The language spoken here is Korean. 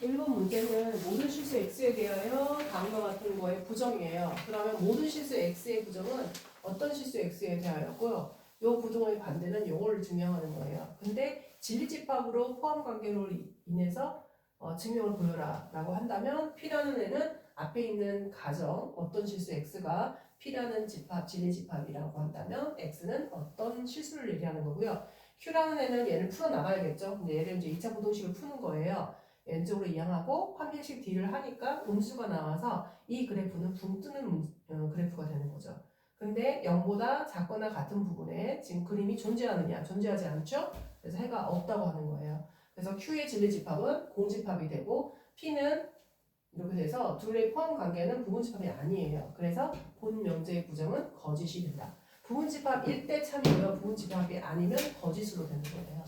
1번 문제는 모든 실수 x에 대하여 다음과 같은 거의 부정이에요. 그러면 모든 실수 x의 부정은 어떤 실수 x에 대하여고요. 요 부정의 반대는 요거를 증명하는 거예요. 근데 진리집합으로 포함 관계로 인해서 어, 증명을 보여라 라고 한다면 P라는 애는 앞에 있는 가정 어떤 실수 x가 P라는 집합, 진리집합이라고 한다면 x는 어떤 실수를 얘기하는 거고요. Q라는 애는 얘를 풀어나가야겠죠. 근데 얘를 이제 2차 부동식을 푸는 거예요. 왼쪽으로 이항하고 판별식 D를 하니까 음수가 나와서 이 그래프는 붕 뜨는 문- 어, 그래프가 되는 거죠. 근데 0보다 작거나 같은 부분에 지금 그림이 존재하느냐 존재하지 않죠? 그래서 해가 없다고 하는 거예요. 그래서 Q의 진리집합은 공집합이 되고 P는 이렇게 돼서 둘의 포함 관계는 부분집합이 아니에요. 그래서 본 명제의 부정은 거짓이 된다. 부분집합일 때 참이고요. 부분집합이 아니면 거짓으로 되는 거예요.